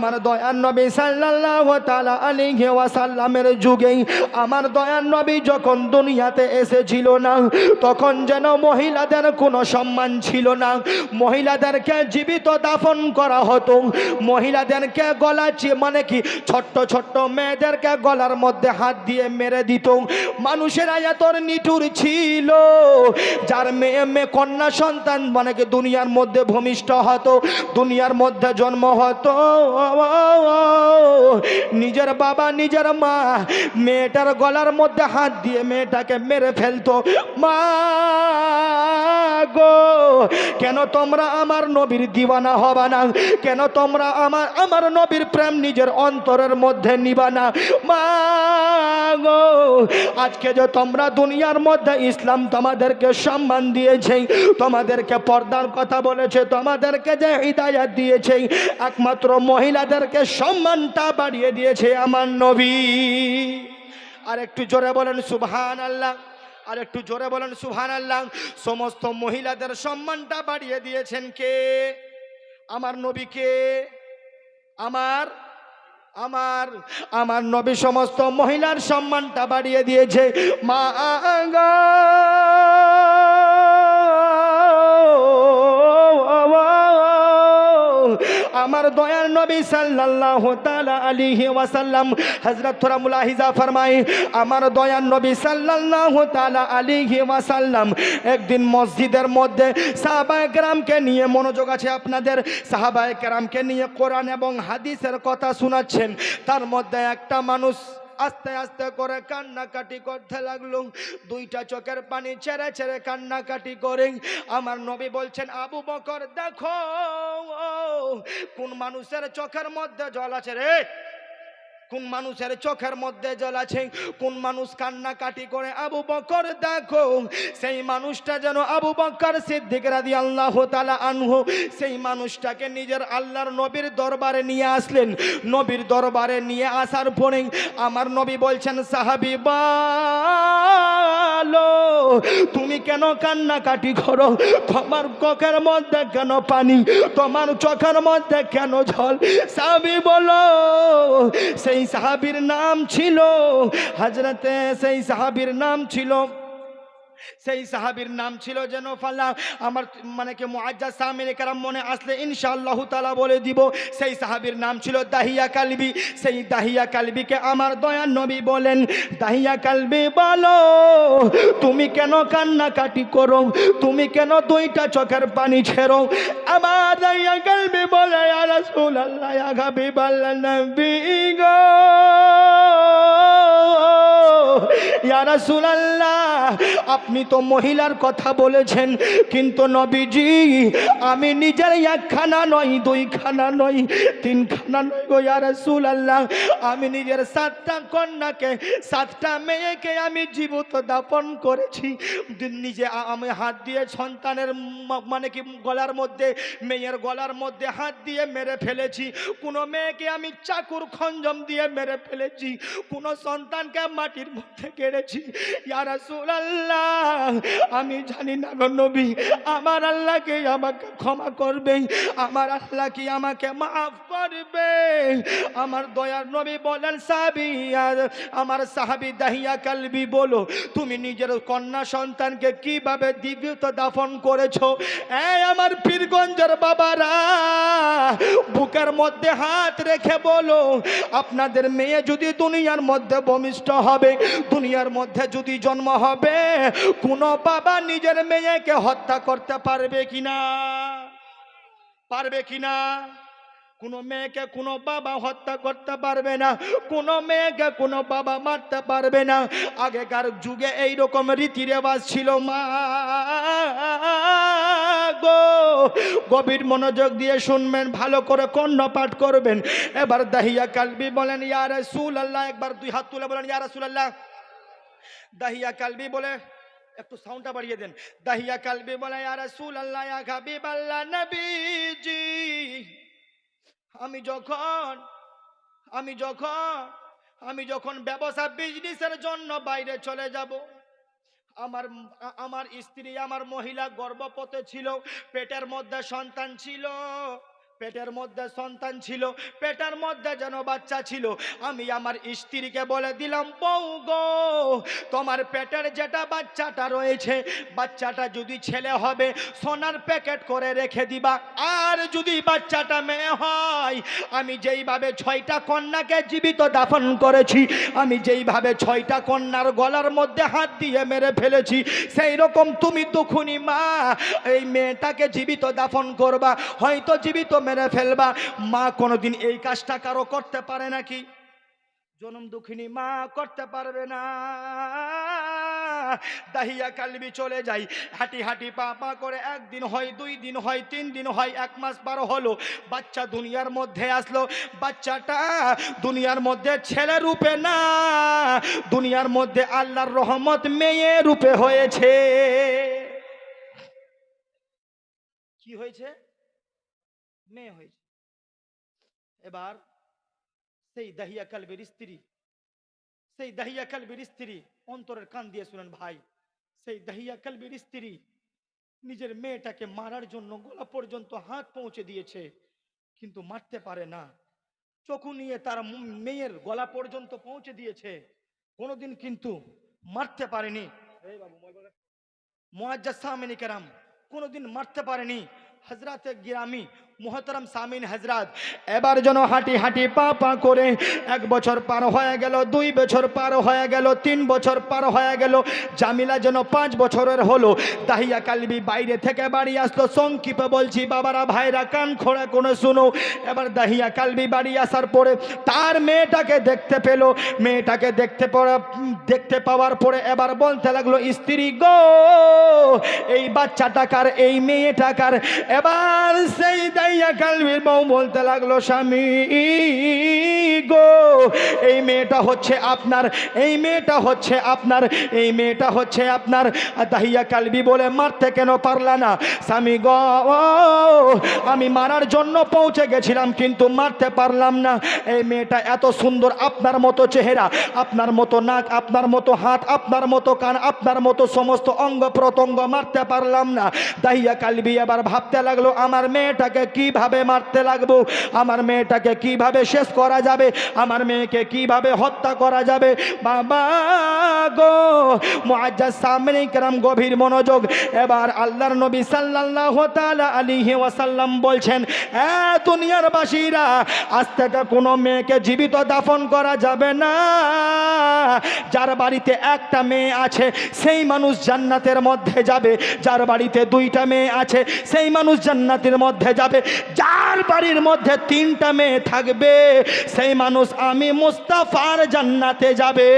আমার দয়ার নবী সাল্লাল্লাহু তাআলা আলাইহি ওয়াসাল্লামের যুগে আমার দয়ার নবী যখন দুনিয়াতে এসেছিল না, তখন যেন মহিলাদের কোনো সম্মান ছিল না। মহিলাদেরকে জীবিত দাফন করা হতো। মহিলাদেরকে গলা চি- মানে কি, ছোট্ট ছোট্ট মেয়েদেরকে গলার মধ্যে হাত দিয়ে মেরে দিত। মানুষেরা এত নিঠুর ছিল, যার মেয়ে মেয়ে কন্যা সন্তান মানে কি, দুনিয়ার মধ্যে ভূমিষ্ঠ হতো, দুনিয়ার মধ্যে জন্ম হতো। নিজের বাবা নিজের মা মেয়েটার গলার মধ্যে হাত দিয়ে মেয়েটাকে মেরে ফেলতো। মা! গো, কেন তোমরা আমার নবীর দিওয়ানা হবা না? কেন তোমরা আমার আমার নবীর প্রেম নিজের অন্তরের মধ্যে নিবা না? মা গো, আজকে যে তোমরা দুনিয়ার মধ্যে ইসলাম তোমাদেরকে সম্মান দিয়েছে, তোমাদেরকে পর্দার কথা বলেছে, তোমাদেরকে যে হৃদায়ত দিয়েছে, একমাত্র মহিলাদেরকে সম্মানটা বাড়িয়ে দিয়েছে আমার নবী। আর একটু জোরে বলেন সুবহান আল্লাহ আর একটু জোরে বলেন সুহান আল্লাহ সমস্ত মহিলাদের সম্মানটা বাড়িয়ে দিয়েছেন কে? আমার নবীকে আমার আমার আমার নবী সমস্ত মহিলার সম্মানটা বাড়িয়ে দিয়েছে। মা আমার দয়ার নবী সাল্লাল্লাহু তাআলা আলাইহি ওয়াসাল্লাম হযরত থোরা মুলাহিজা ফরমায়, আমার দয়ার নবী সাল্লাল্লাহু তাআলা আলাইহি ওয়াসাল্লাম একদিন মসজিদের মধ্যে সাহাবায়ে কেরামকে নিয়ে মনোযোগ আছে আপনাদের, সাহাবায়ে কেরামকে নিয়ে কোরআন এবং হাদিসের কথা শোনাচ্ছেন। তার মধ্যে একটা মানুষ আস্তে আস্তে করে কান্নাকাটি করতে লাগল, দুইটা চোখের পানি ছেড়ে ছেড়ে কান্নাকাটি করে। আমার নবী বলছেন, আবু বকর, দেখো। কোন মানুষের চোখের মধ্যে জল আছে রে? কোন মানুষের চোখের মধ্যে জল আছে? কোন মানুষ কান্নাকাটি করে? আবু বকর, দেখো, সেই মানুষটা যেন আবু বকর সিদ্দিক রাদি আল্লাহ তালা আনহু, সেই মানুষটাকে নিজের আল্লাহর নবীর দরবারে নিয়ে আসলেন। নবীর দরবারে নিয়ে আসার পরে আমার নবী বলছেন, সাহাবি, বলো, তুমি কেন কান্নাকাটি করো? তোমার চোখের মধ্যে কেন পানি? তোমার চোখের মধ্যে কেন জল? সাহাবি, বলো, সেই সাহাবীর নাম ছিল হাজরতে সেই সাহাবির নাম ছিল সেই সাহাবীর নাম ছিল যেন ফাল্লা আমার মানে কি মুআজ্জাজ সামিনে কারাম মনে আসলে ইনশাআল্লাহ তাআলা বলে দিব, সেই সাহাবীর নাম ছিল দাহিয়া কালবি। সেই দাহিয়া কালবিকে আমার দয়া নবী বলেন, দাহিয়া কালবি বলো, তুমি কেন কান্নাকাটি করো? তুমি কেন দুইটা চোখের পানি ছেড়ো? আমার দাহিয়া কালবি বলে, ইয়া রাসূলুল্লাহ, ইয়া হাবিবাল্লাহ নবী গো। ইয়া রাসূলুল্লাহ আপনি তো মহিলার কথা বলেছেন, কিন্তু নবীজি, আমি নিজের একখানা নয়, দুইখানা নয়, তিনখানা নয় গো ইয়া রাসূলুল্লাহ। আমি নিজের সাতটা কন্যাকে, সাতটা মেয়েকে আমি জীবিত দাপন করেছি। নিজে আমি হাত দিয়ে সন্তানের মানে কি গলার মধ্যে, মেয়ের গলার মধ্যে হাত দিয়ে মেরে ফেলেছি। কোনো মেয়েকে আমি চাকুর খঞ্জম দিয়ে মেরে ফেলেছি। কোনো সন্তানকে মাটির মধ্যে কেড়েছি। ইয়া রাসূলুল্লাহ আমি জানি না গো নবী, আমার আল্লাহ কি আমাকে ক্ষমা করবে, আমার আল্লাহ কি আমাকে মাফ করবে। আমার দয়ার নবী বলেন, সাহাবি আমার সাহাবি দাহিয়া কালবি, বলো, তুমি নিজের কন্যা সন্তানকে কীভাবে দিব্যত দাফন করেছ? এই আমার পীরগঞ্জের বাবারা, বুকের মধ্যে হাত রেখে বলো, আপনাদের মেয়ে যদি দুনিয়ার মধ্যে ভূমিষ্ঠ হবে, দুনিয়ার মধ্যে যদি জন্ম হবে কোনো বাবা নিজের মেয়েকে হত্যা করতে পারবে কিনা? পারবে কিনা? কোনো মেয়েকে কোনো বাবা হত্যা করতে পারবে না, কোনো মেয়েকে কোনো বাবা মারতে পারবে না। আগেকার যুগে এই রকম রীতি রেওয়াজ ছিল, মা গো, গভীর মনোযোগ দিয়ে শুনবেন, ভালো করে কর্ণ পাঠ করবেন। এবার দাহিয়া কালবি বলেন, ইয়া রাসূল আল্লাহ একবার দুই হাত তুলে বলেন, ইয়া রাসূল আল্লাহ দাহিয়া কালবি বলে, একটু সাউন্ডটা বাড়িয়ে দেন। দাহিয়া কালবি বলে, ইয়া রাসূল আল্লাহ হাবিব আল্লাহ নবীজি, আমি যখন আমি যখন আমি যখন ব্যবসা বিজনেসের জন্য বাইরে চলে যাব, আমার আমার স্ত্রী, আমার মহিলা গর্ভপতে ছিল, পেটের মধ্যে সন্তান ছিল পেটের মধ্যে সন্তান ছিল, পেটের মধ্যে যেন বাচ্চা ছিল, আমি আমার স্ত্রীকে বলে দিলাম, বউ গো, তোমার পেটের যেটা বাচ্চাটা রয়েছে, বাচ্চাটা যদি ছেলে হবে, সোনার প্যাকেট করে রেখে দিবা। আর যদি বাচ্চাটা মেয়ে হয়, আমি যেইভাবে ছয়টা কন্যাকে জীবিত দাফন করেছি, আমি যেইভাবে ছয়টা কন্যার গলার মধ্যে হাত দিয়ে মেরে ফেলেছি সেই রকম তুমি দুখুনি মা, এই মেয়েটাকে জীবিত দাফন করবা। হয়তো জীবিত মেরে ফেলবা। মা কোনোদিন এই কাজটা কারও করতে পারে নাকি? জনম দুঃখিনী, মা করতে পারবে না। দাহিয়া কালবি চলে যাই। হাঁটি হাঁটি পা পা করে একদিন হয়, দুই দিন হয়, তিন দিন হয়, এক মাস বারো হলো। বাচ্চা দুনিয়ার মধ্যে আসলো। বাচ্চাটা দুনিয়ার মধ্যে ছেলে রূপে না। দুনিয়ার মধ্যে আল্লাহর রহমত মেয়ে রূপে হয়েছে। কি হয়েছে? মেয়ে হয়েছে। এবার সেই দাহিয়া কালবের স্ত্রী, সেই দাহিয়া কালবের স্ত্রী অন্তরের কান দিয়ে শুনেন, ভাই, সেই দাহিয়া কালবের স্ত্রী নিজের মেয়েটাকে মারার জন্য গলা পর্যন্ত হাত পৌঁছে দিয়েছে, কিন্তু মারতে পারে না। চকু নিয়ে তার মেয়ের গলা পর্যন্ত পৌঁছে দিয়েছে। কোনোদিন কিন্তু মারতে পারেনি। মোয়াজ্জা সামিনী কেরাম, কোনোদিন মারতে পারেনি। হজরাতে গিরামি মোহতরম সামিন হাজরাত। এবার যেন হাঁটি হাঁটি পা পা করে এক বছর পার হয়ে গেল, দুই বছর পার হয়ে গেল, তিন বছর পার হয়ে গেল, জামিলা যেন পাঁচ বছরের হলো। দাহিয়া কালবি বাইরে থেকে বাড়ি আসলো সংক্ষিপে বলছি, বাবারা, ভাইরা, কান খোড়া কোনো শুনো। এবার দাহিয়া কালবি বাড়ি আসার পরে তার মেয়েটাকে দেখতে পেল। মেয়েটাকে দেখতে পড়া, দেখতে পাওয়ার পরে এবার বলতে লাগল, স্ত্রী গো, এই বাচ্চাটাকার এই মেয়েটাকার এবার সেই দাইয়া কালবির বউ বলতে লাগল, স্বামী গো, এই মেয়েটা হচ্ছে আপনার, এই মেয়েটা হচ্ছে আপনার, এই মেয়েটা হচ্ছে আপনার। দাহিয়া কালবি বলে, মারতে কেন পারলা না? স্বামী গো, আমি মারার জন্য পৌঁছে গেছিলাম, কিন্তু মারতে পারলাম না। এই মেয়েটা এত সুন্দর, আপনার মতো চেহারা, আপনার মতো নাক, আপনার মতো হাত, আপনার মতো কান, আপনার মতো সমস্ত অঙ্গ প্রত্যঙ্গ মারতে পারলাম না। দাহিয়া কালবি এবার ভাবতে লাগল, আমার মেয়েটাকে কীভাবে মারতে লাগবো? আমার মেয়েটাকে কীভাবে শেষ করা যাবে? আমার মেয়েকে কীভাবে হত্যা করা যাবে? বাবা গো! মুআজ্জাজ সামনে কেরাম গভীর মনোযোগ। এবার আল্লাহর নবী সাল্লাল্লাহু তাআলা আলাইহি ওয়াসাল্লাম বলছেন, এ দুনিয়ার বাসীরা, আজ থেকে কোনো মেয়েকে জীবিত দাফন করা যাবে না। যার বাড়িতে একটা মেয়ে আছে, সেই মানুষ জান্নাতের মধ্যে যাবে। যার বাড়িতে দুইটা মেয়ে আছে, সেই মানুষ জান্নাতের মধ্যে যাবে। যার বাড়ির মধ্যে তিনটা মেয়ে থাকবে, সেই মানুষ আমি মুস্তাফার জান্নাতে যাবে।